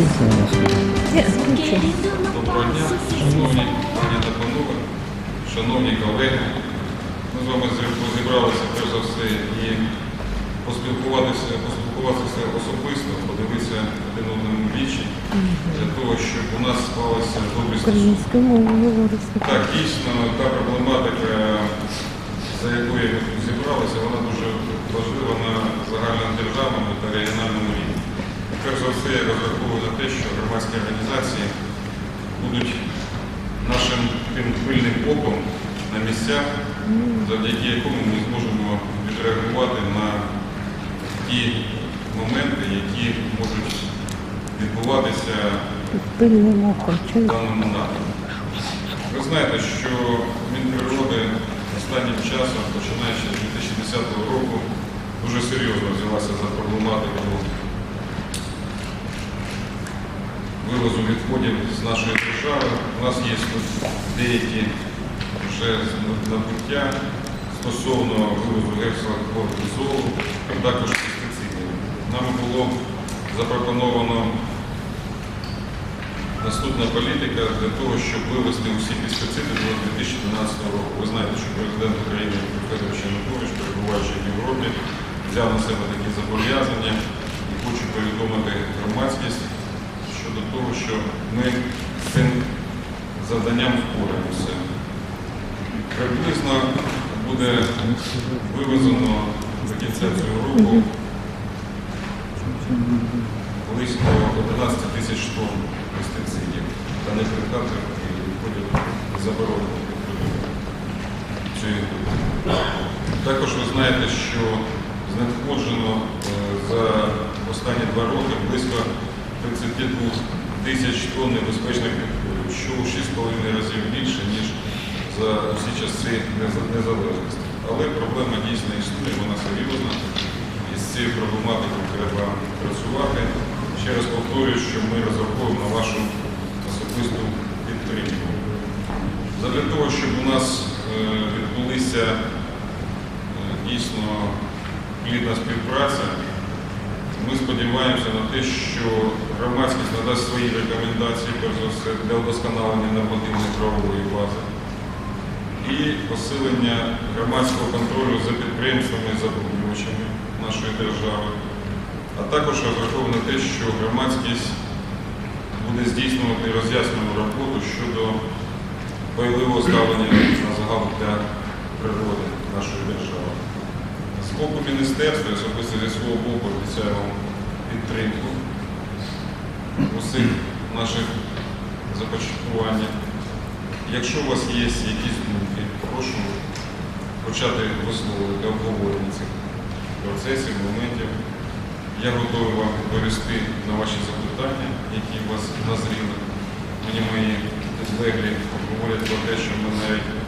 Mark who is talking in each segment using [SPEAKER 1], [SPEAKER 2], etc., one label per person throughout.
[SPEAKER 1] Включиться у нас.
[SPEAKER 2] Ні.
[SPEAKER 3] Доброго дня, шановні пані та панове, шановні колеги. Ми з вами зі- зібралися перш за все і поспілкуватися, поспілкуватися особисто, подивитися один одному вічі, для того, щоб у нас склалися добрі стосунки. Так, дійсно, та проблематика, за якою ми зібралися, вона дуже важлива на загальному державному та регіональному рівні. Перш за все, я розраховую на те, що громадські організації будуть нашим тим пильним оком на місцях, завдяки якому ми зможемо відреагувати на ті моменти, які можуть відбуватися
[SPEAKER 2] пильним оком.
[SPEAKER 3] в даному напрямку. Ви знаєте, що Мінприроди останнім часом, починаючи з 2010 року, дуже серйозно взялася за проблематику вивозу відходів з нашої держави. У нас є деякі вже набуття стосовно вивозу гексахлорізолу, а також пестицидів. Нам було запропоновано Наступна політика для того, щоб вивести усі пестициди до 2012 року. Ви знаєте, що президент України Федорович Янукович, перебуваючи в Європі, взяв на себе такі зобов'язання і хочу повідомити громадськість щодо того, що ми з цим завданням впораємося. Приблизно буде вивезено до кінця цього року близько 11 тисяч тонн пестицидів та неприкладних і відходів заборонених відходів. Також ви знаєте, що знадходжено е, за останні два роки близько 32 тисяч тонн небезпечних відходів, що у 6,5 разів більше, ніж за всі часи незалежності. Але проблема дійсно існує, вона серйозна. І з цією проблематикою треба працювати. Ще раз повторюю, що ми розраховуємо на вашу особисту підтримку. Задля того, щоб у нас е, відбулися е, дійсно плідна співпраця, ми сподіваємося на те, що громадськість надасть свої рекомендації, перш за все, для удосконалення нормативної правової бази і посилення громадського контролю за підприємствами і забудовувачами нашої держави, а також розраховано те, що громадськість буде здійснювати роз'яснену роботу щодо пайливого ставлення на загал для природи нашої держави. З боку міністерства, особисто зі свого боку, обіцяю вам підтримку усіх наших започаткуваннях. Якщо у вас є якісь думки, прошу почати висловлювати обговорення цих процесів, моментів. Я готовий вам відповісти на ваші запитання, які у вас назріли. Мені мої підлеглі говорять про те, що ми навіть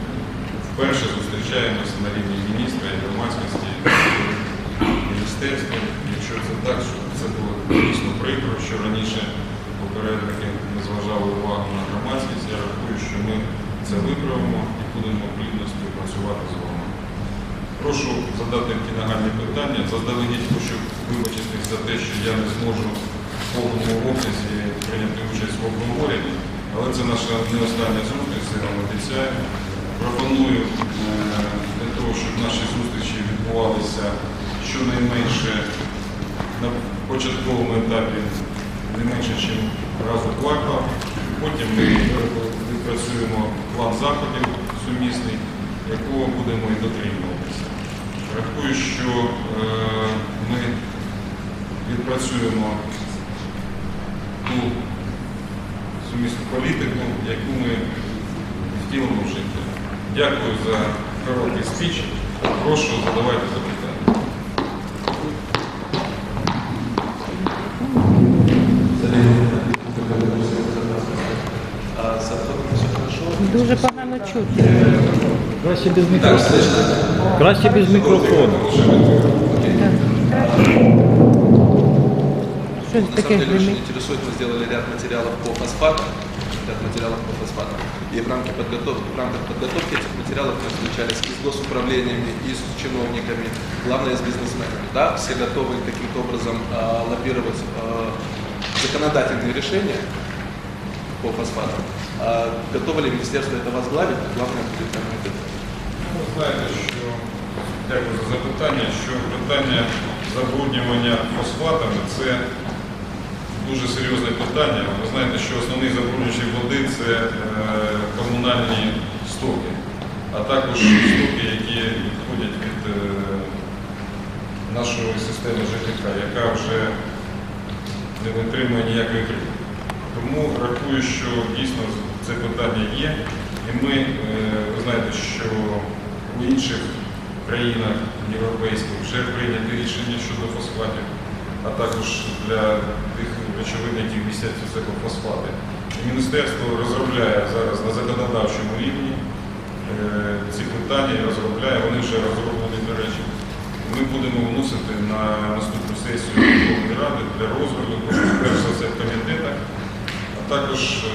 [SPEAKER 3] вперше зустрічаємося на рівні міністра і громадськості міністерства. Якщо це так, що це було дійсно прикро, що раніше попередники не зважали увагу на громадськість. Я рахую, що ми це виправимо і будемо плідно співпрацювати з вами. Прошу задати ті нагальні питання. Заздалегідь хочу вибачитись за те, що я не зможу в повному обсязі прийняти участь в обговоренні, але це наша не остання зустріч, це я вам обіцяю. Пропоную е, для того, щоб наші зустрічі відбувалися щонайменше на початковому етапі не менше, ніж раз у квартал. Потім ми відпрацюємо план заходів сумісний, якого будемо і дотримуватися. Рахую, що е, ми відпрацюємо ту сумісну політику, яку ми втілимо в життя. Дякую за короткий спіч. Прошу задавайте запитання.
[SPEAKER 4] А с автобусом все хорошо?
[SPEAKER 2] Дуже погано чути.
[SPEAKER 1] Краще без мікрофону. Краще без мікрофону.
[SPEAKER 2] Щось
[SPEAKER 4] На
[SPEAKER 2] таке
[SPEAKER 4] самом деле очень
[SPEAKER 2] гримить.
[SPEAKER 4] интересует, мы сделали ряд материалов по фосфатам, ряд материалов по фосфатам. И в рамках подготовки, в рамках подготовки этих материалов мы встречались и с госуправлениями, и с чиновниками, главное с бизнесменами. Да, все готовы каким-то образом а, лоббировать а, законодательные решения по фосфатам. А готово ли министерство это возглавить? Главное будет комитет.
[SPEAKER 3] Ну, знаєте, що дякую за запитання, що питання забруднювання фосфатами це дуже серйозне питання. Ви знаєте, що основний забруднювачі води це е, комунальні стоки, а також стоки, які відходять від е, нашої системи ЖКХ, яка вже не витримує ніякої критики. Тому рахую, що дійсно це питання є. І ми, е, ви знаєте, що у інших країнах європейських вже прийняті рішення щодо фосфатів, а також для тих речовин, які містять фосфати. Міністерство розробляє зараз на законодавчому рівні е, ці питання розробляє, вони вже розроблені, до речі. Ми будемо вносити на наступну сесію Верховної Ради для розгляду, перш за все в комітетах, а також е,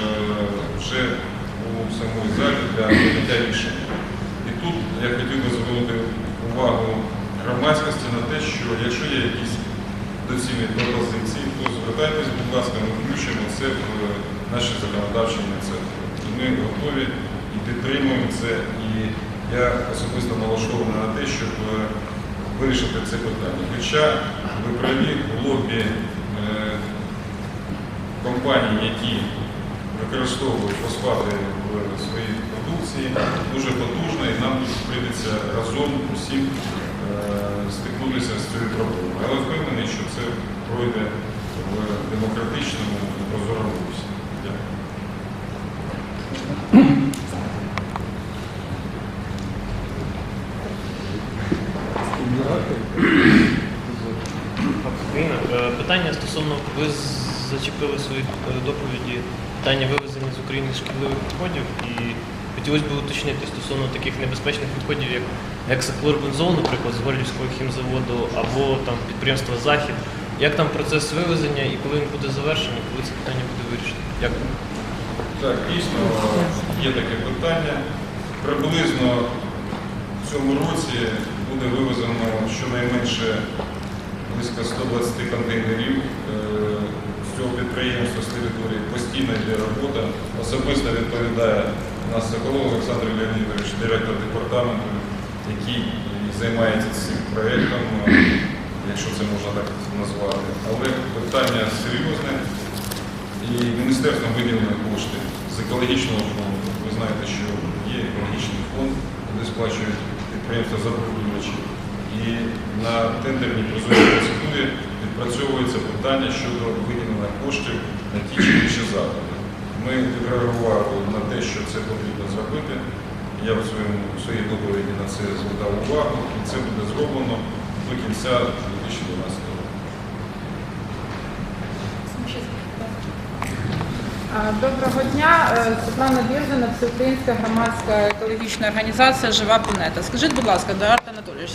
[SPEAKER 3] вже у самій залі для прийняття рішення. І тут я хотів би звернути увагу громадськості на те, що якщо є якісь доцільні пропозиції, то звертайтесь, будь ласка, ми включимо це в наші законодавчі ініціативи. І Ми готові і підтримуємо це. І я особисто налаштований на те, щоб е, вирішити це питання. Хоча ви праві в лобі е, компаній, які використовують фосфати в своїй продукції, дуже потужна, і нам прийдеться разом усім е, стикнутися з цією проблемою. Але впевнений, що це пройде в демократичному і прозорому русі. Дякую.
[SPEAKER 5] Україна. Е, Питання стосовно, ви з- зачепили в своїй е, доповіді питання вивезення з України шкідливих відходів і хотілося б уточнити стосовно таких небезпечних відходів, як гексахлорбензол, наприклад, з Горлівського хімзаводу або там підприємства Захід. Як там процес вивезення і коли він буде завершений, коли це питання буде вирішено? Дякую.
[SPEAKER 3] Так, дійсно є таке питання. Приблизно в цьому році буде вивезено щонайменше близько 120 контейнерів е, цього підприємства з території. Постійно йде робота. Особисто відповідає нас Соколов Олександр Леонідович, директор департаменту, який займається цим проєктом, якщо це можна так назвати. Але питання серйозне. І міністерством виділено кошти з екологічного фонду. Ви знаєте, що є екологічний фонд, де сплачують підприємства забруднювачі. І на тендерній прозорій процедурі відпрацьовується питання щодо виділення коштів на ті чи інші заходи. Ми відреагували на те, що це потрібно зробити. Я в своїй доповіді на це звертав увагу, і це буде зроблено до кінця 2012 року.
[SPEAKER 6] А, Доброго дня, Е, Світлана Бірзина, Всеукраїнська громадська екологічна організація Жива планета. Скажіть, будь ласка, Едуард Анатолійович,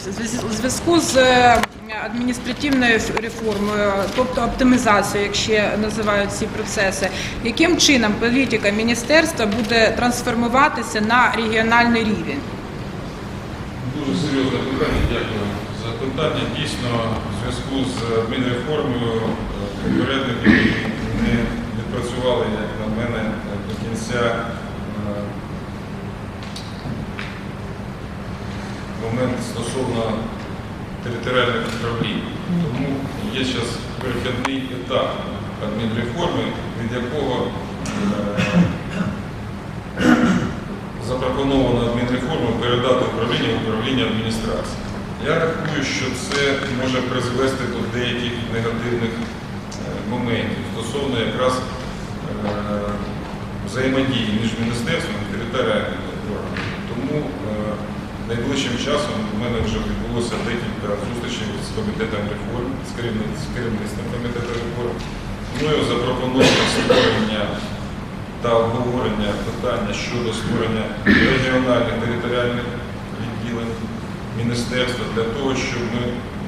[SPEAKER 6] у зв'язку з е, адміністративною реформою, тобто оптимізацією, як ще називають ці процеси, яким чином політика міністерства буде трансформуватися на регіональний рівень?
[SPEAKER 3] Дуже серйозне питання, дякую за питання. Дійсно, в зв'язку з адмінреформою е, не відпрацювали, як на мене, до кінця е, момент стосовно територіальних управлінь. Тому є зараз перехідний етап адмінреформи, від якого е, запропоновано адмінреформу передати управління в управління адміністрації. Я рахую, що це може призвести до деяких негативних е, моментів стосовно якраз е, взаємодії між міністерством і територіальними органами. Тому найближчим часом у мене вже відбулося декілька зустрічей з комітетом реформ, з керівництвом, комітету реформ. Мною запропоновано створення та обговорення питання щодо створення регіональних територіальних відділень міністерства для того, щоб ми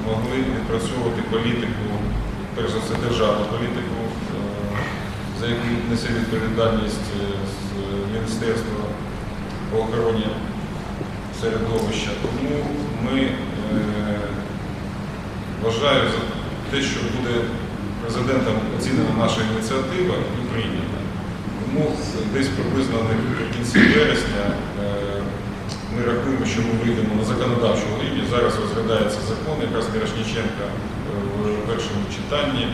[SPEAKER 3] могли відпрацьовувати політику, перш за все державну політику, е, за яку несе відповідальність е, з Міністерства по охороні середовища. Тому ми е, вважаю за те, що буде президентом оцінена наша ініціатива і прийнята. Тому десь приблизно наприкінці вересня е, ми рахуємо, що ми вийдемо на законодавчому рівні. Зараз розглядається закон, якраз Мірошніченка е, в першому читанні.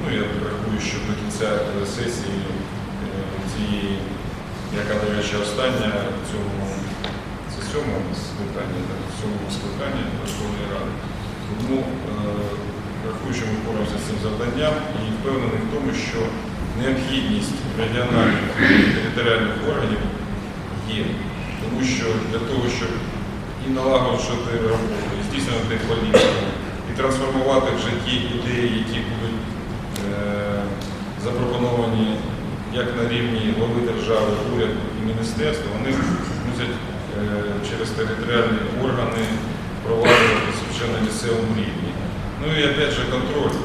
[SPEAKER 3] Ну, я рахую, що до кінця сесії цієї, яка, до речі, остання в цьому, це сьомому скликанні, так, в сьомому скликанні Верховної Ради. Тому е, рахую, що ми впораємося з цим завданням і впевнений в тому, що необхідність регіональних територіальних органів є. Тому що для того, щоб і налагоджувати роботу, і здійснювати політику, і трансформувати в житті ідеї, які будуть е, запропоновані як на рівні глави держави, уряду і міністерства, вони мусять через територіальні органи проваджуватися вже на місцевому рівні. Ну і опять же контроль.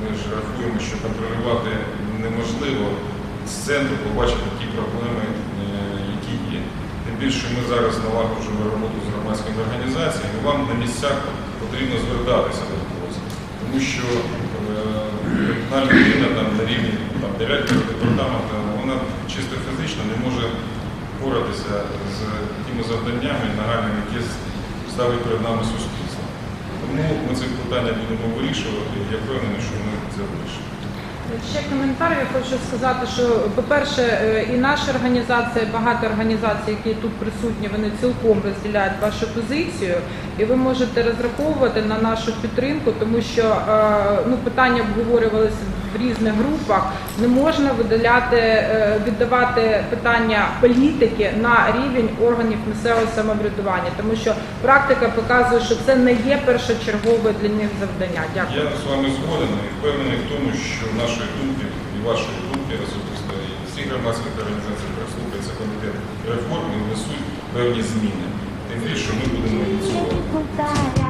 [SPEAKER 3] Ми ж рахуємо, що контролювати неможливо з центру, побачити ті проблеми, е, які є. Тим більше ми зараз налагоджуємо роботу з громадськими організаціями, вам на місцях потрібно звертатися до когось. Тому що е, людина там, на рівні там, директора департаменту, вона чисто фізично не може впоратися з тими завданнями нагальними, які ставить перед нами суспільство. Тому ми це питання будемо вирішувати, і я впевнений, що ми це вирішимо.
[SPEAKER 6] Ще коментар. Я хочу сказати, що по-перше, е, і наша організація, і багато організацій, які тут присутні, вони цілком розділяють вашу позицію, і ви можете розраховувати на нашу підтримку, тому що е, ну питання обговорювалися в різних групах. Не можна виділяти, е, віддавати питання політики на рівень органів місцевого самоврядування, тому що практика показує, що це не є першочергове для них завдання. Дякую.
[SPEAKER 3] Я з вами згоден і впевнений в тому, що нашої думки і вашої думки особисто і всіх громадських організацій прислухається комітет реформ і внесуть певні зміни. Тим більше ми будемо ініціювати.